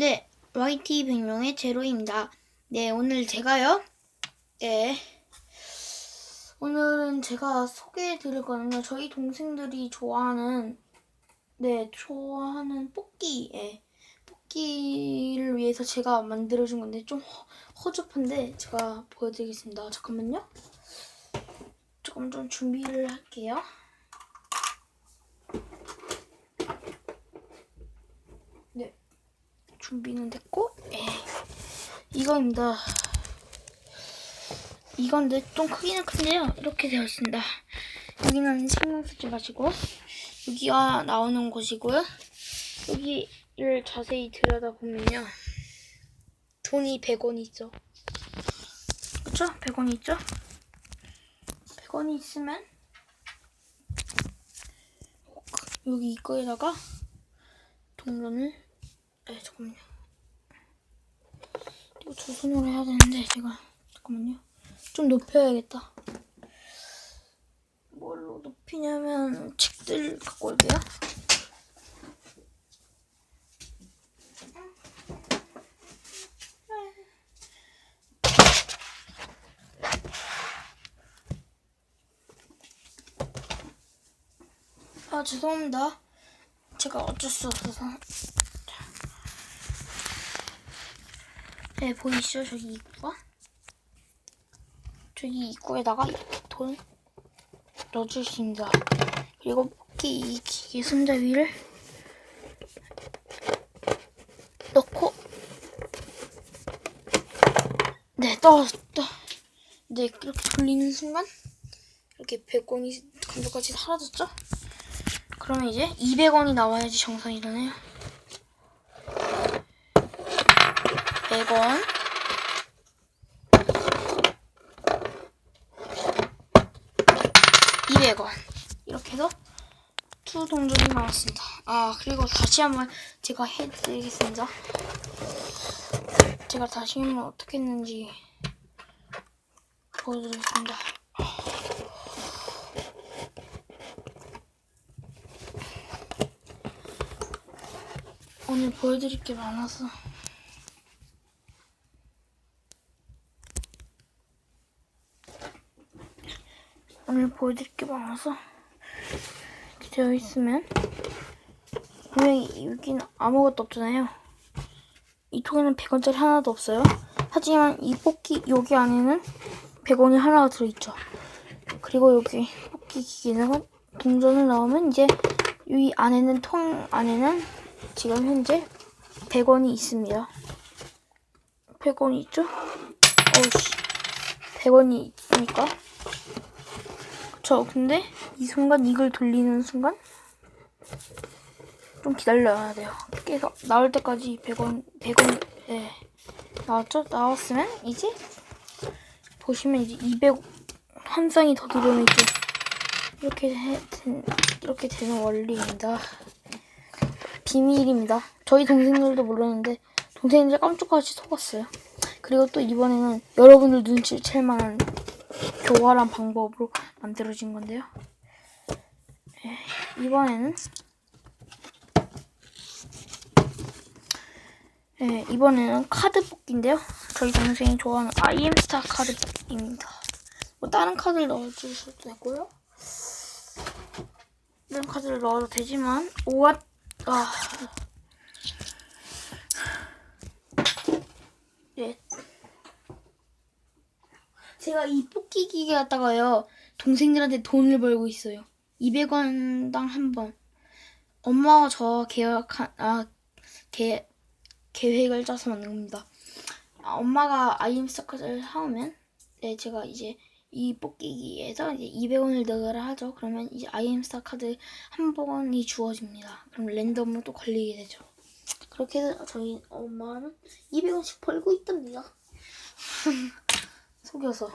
네, YT 100명의 제로입니다. 네, 오늘 제가요. 네. 오늘은 제가 소개해 드릴 거는요. 저희 동생들이 좋아하는 네, 좋아하는 뽑기. 예. 뽑기를 위해서 제가 만들어 준 건데 좀 허, 허접한데 제가 보여 드리겠습니다. 잠깐만요. 조금 좀 준비를 할게요. 준비는 됐고, 예. 이거입니다. 이건데 좀 크기는 큰데요. 이렇게 되어 있습니다. 여기는 신경 쓰지 마시고 여기가 나오는 곳이고요. 여기를 자세히 들여다보면요. 돈이 100원 있죠. 그쵸? 100원이 있죠? 100원이 있으면 여기 이거에다가 동전을 네, 잠깐만요. 이거 두 손으로 해야 되는데 제가 잠깐만요. 좀 높여야겠다. 뭘로 높이냐면 책들 갖고 올게요. 아 죄송합니다. 제가 어쩔 수 없어서. 네 보이시죠 저기 입구가? 저기 입구에다가 돈 넣어줄 수 있습니다. 그리고 이 기계 손잡이를 넣고 네 떨어졌다. 네 이렇게 돌리는 순간 이렇게 100원이 감도까지 사라졌죠? 그러면 이제 200원이 나와야지 정상이잖아요. 100원. 200원. 이렇게 해서 투 동전이 나왔습니다. 아, 그리고 다시 한번 제가 해드리겠습니다. 제가 다시 한번 어떻게 했는지 보여드리겠습니다. 오늘 보여드릴 게 많아서. 보여드릴 게 많아서 되어 있으면 분명히 여기는 아무것도 없잖아요. 이 통에는 100원짜리 하나도 없어요. 하지만 이 뽑기 여기 안에는 100원이 하나가 들어있죠. 그리고 여기 뽑기 기계는 동전을 넣으면 이제 이 안에는 통 안에는 지금 현재 100원이 있습니다. 100원이 있죠? 어우씨 100원이 있으니까 저 근데 이 순간 이걸 돌리는 순간 좀 기다려야 돼요. 계속 나올 때까지 100원 100원 예 나왔죠? 나왔으면 이제 보시면 이제 200 한 쌍이 더 들어오면 이제 이렇게 해, 된, 이렇게 되는 원리입니다. 비밀입니다. 저희 동생들도 모르는데 동생들 깜짝같이 속았어요. 그리고 또 이번에는 여러분들 눈치를 챌 만한 교활한 방법으로 만들어진 건데요. 에, 이번에는 에, 이번에는 카드 뽑기인데요. 저희 동생이 좋아하는 아이엠스타 카드 뽑기입니다. 뭐 다른 카드를 넣어주셔도 되고요. 다른 카드를 넣어도 되지만 오와 아 네. 제가 이 뽑기 기계 갖다가요 동생들한테 돈을 벌고 있어요. 200원당 한 번. 엄마가 저 계획한 아 계, 계획을 짜서 만든 겁니다. 아, 엄마가 아이엠스 카드를 사오면 네 제가 이제 이 뽑기기에서 이제 200원을 넣으라 하죠. 그러면 이제 아이엠스타 카드 한 번이 주어집니다. 그럼 랜덤으로 또 걸리게 되죠. 그렇게 해서 저희 엄마는 200원씩 벌고 있답니다. 속여서.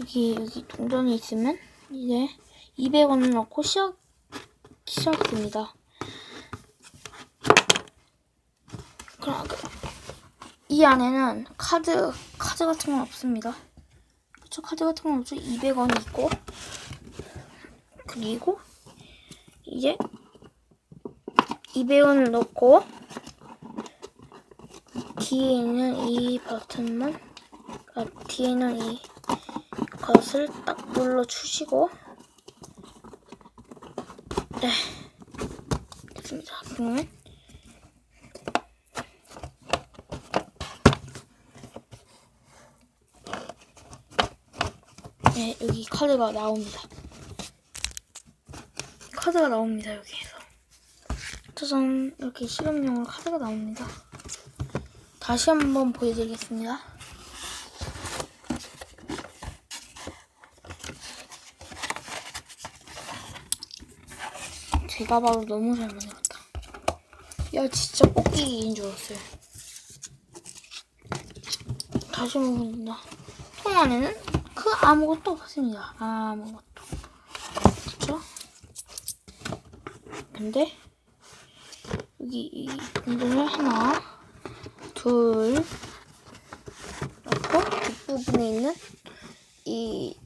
여기 여기 동전이 있으면 이제 200원을 넣고 시작 시작됩니다. 그럼 이 안에는 카드 카드 같은 건 없습니다. 저 카드 같은 건 없죠. 200원 있고 그리고 이제 200원을 넣고 뒤에 있는 이 버튼만 아, 뒤에 있는 이 것을 딱 눌러 주시고 네 됐습니다. 그러면 네 여기 카드가 나옵니다. 카드가 나옵니다 여기에서 짜잔 이렇게 실험용으로 카드가 나옵니다. 다시 한번 보여드리겠습니다. 제가 봐도 너무 잘 만들었다. 야 진짜 뽑기인 줄 알았어요. 다시 한번 보여드린다. 통 안에는 그 아무것도 없습니다. 아무것도. 그쵸? 근데 여기 이 동전을 하나 둘 넣고 뒷부분에 있는 이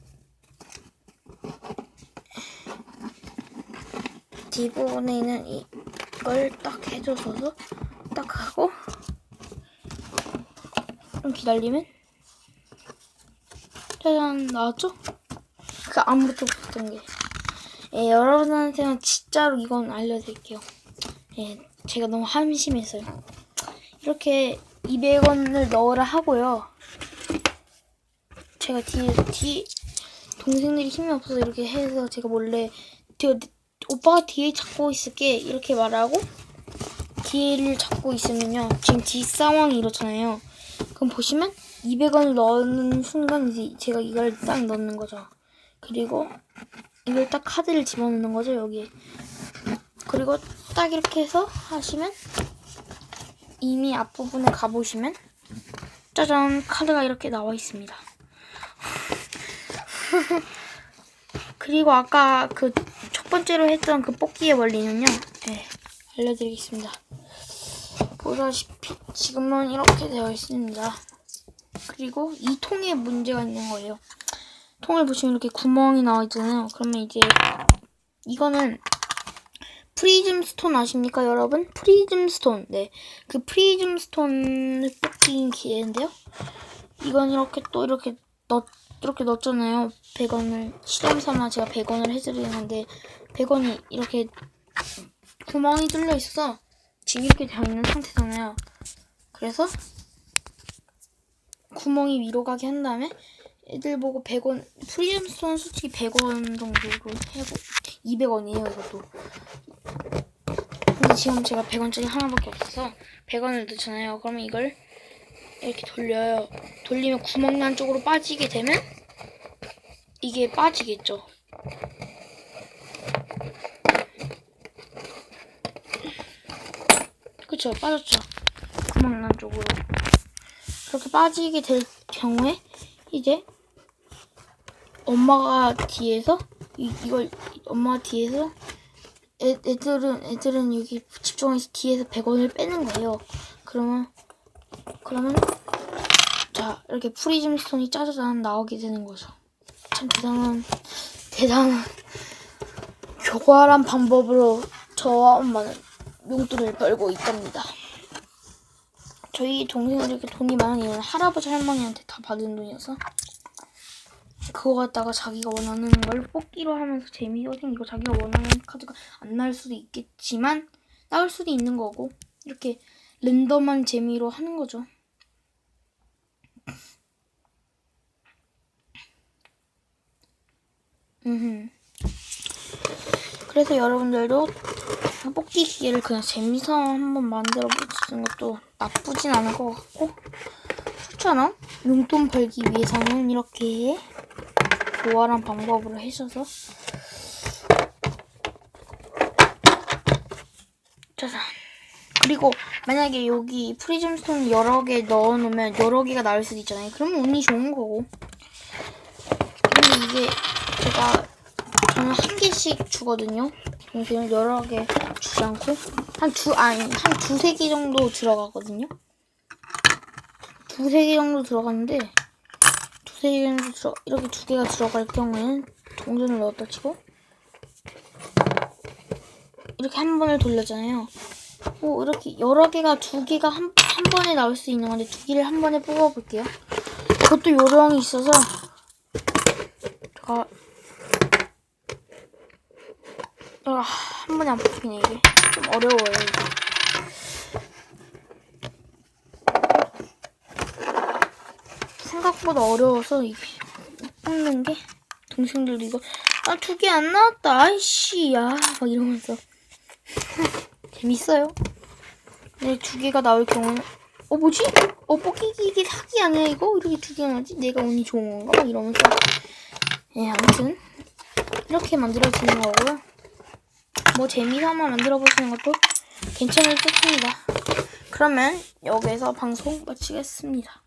뒷부분에 있는 이걸 딱 해줘서 딱 하고 좀 기다리면 짜잔 나왔죠? 그 아무것도 없었던 게 예, 여러분한테는 진짜로 이건 알려드릴게요 예, 제가 너무 한심했어요 이렇게 200원을 넣으라 하고요. 제가 뒤에 뒤 동생들이 힘이 없어서 이렇게 해서 제가 몰래 뒤, 오빠가 뒤에 잡고 있을게 이렇게 말하고 뒤를 잡고 있으면요. 지금 뒤 상황이 이렇잖아요. 그럼 보시면 200원을 넣는 순간 이제 제가 이걸 딱 넣는 거죠. 그리고 이걸 딱 카드를 집어넣는 거죠 여기에. 그리고 딱 이렇게 해서 하시면 이미 앞부분에 가보시면 짜잔 카드가 이렇게 나와 있습니다. 그리고 아까 그 첫 번째로 했던 그 뽑기의 원리는요. 네, 알려드리겠습니다. 보다시피 지금은 이렇게 되어 있습니다. 그리고 이 통에 문제가 있는 거예요. 통을 보시면 이렇게 구멍이 나와 있잖아요. 그러면 이제 이거는 프리즘 스톤 아십니까, 여러분? 프리즘 스톤. 네. 그 프리즘 스톤을 뽑기 기회인데요. 이건 이렇게 또 이렇게 넣, 이렇게 넣었잖아요. 100원을. 실험 삼아 제가 100원을 해드리는데, 100원이 이렇게 구멍이 뚫려 있어서 이렇게 되어 있는 상태잖아요. 그래서 구멍이 위로 가게 한 다음에 애들 보고 100원, 프리즘 스톤 솔직히 100원 정도로 해고 200원이에요, 이것도. 근데 지금 제가 100원짜리 하나밖에 없어서 100원을 넣잖아요. 그러면 이걸 이렇게 돌려요. 돌리면 구멍 난 쪽으로 빠지게 되면 이게 빠지겠죠. 그쵸? 빠졌죠? 구멍 난 쪽으로. 그렇게 빠지게 될 경우에 이제 엄마가 뒤에서 이, 이걸 엄마가 뒤에서 애, 애들은 애들은 여기 집중해서 뒤에서 100원을 빼는 거예요. 그러면 그러면 자 이렇게 프리즘 스톤이 짜자잔 나오게 되는 거죠. 참 대단한 대단한 교활한 방법으로 저와 엄마는 용돈을 벌고 있답니다. 저희 동생은 이렇게 돈이 많은 이유는 할아버지 할머니한테 다 받은 돈이어서 그거 갖다가 자기가 원하는 걸 뽑기로 하면서 재미가 생기고 자기가 원하는 카드가 안 나올 수도 있겠지만 나올 수도 있는 거고 이렇게 랜덤한 재미로 하는 거죠. 음. 그래서 여러분들도 뽑기 기계를 그냥 재미서 한번 만들어 보시는 것도 나쁘진 않을 것 같고 추천함 용돈 벌기 위해서는 이렇게 교활한 방법으로 해줘서. 짜잔. 그리고 만약에 여기 프리즘 스톤 여러 개 넣어놓으면 여러 개가 나올 수도 있잖아요. 그러면 운이 좋은 거고. 근데 이게 제가 저는 한 개씩 주거든요. 동생은 여러 개 주지 않고 한 두 아니 한 두세 개 정도 들어가거든요. 두세 개 정도 들어가는데 두 세 동생이 들어 이렇게 두 개가 들어갈 경우에는 동전을 넣었다 치고 이렇게 한 번을 돌렸잖아요. 오 이렇게 여러 개가 두 개가 한, 한 번에 나올 수 있는 건데 두 개를 한 번에 뽑아볼게요. 그것도 요령이 있어서 제가 아, 한 번에 안 뽑히네 이게 좀 어려워요 이거. 생각보다 어려워서 이게 뽑는 게 동생들도 이거 아 두 개 안 나왔다 아이씨 야막 이러면서 재밌어요. 네, 두 개가 나올 경우는 어 뭐지? 어 뽑기기 이게 사기 아니야 이거? 이렇게 두 개가 나지? 내가 운이 좋은 건가? 막 이러면서 예 아무튼 이렇게 만들어지는 거고요. 뭐 재미삼아 만들어 보시는 것도 괜찮을 듯합니다. 그러면 여기서 방송 마치겠습니다.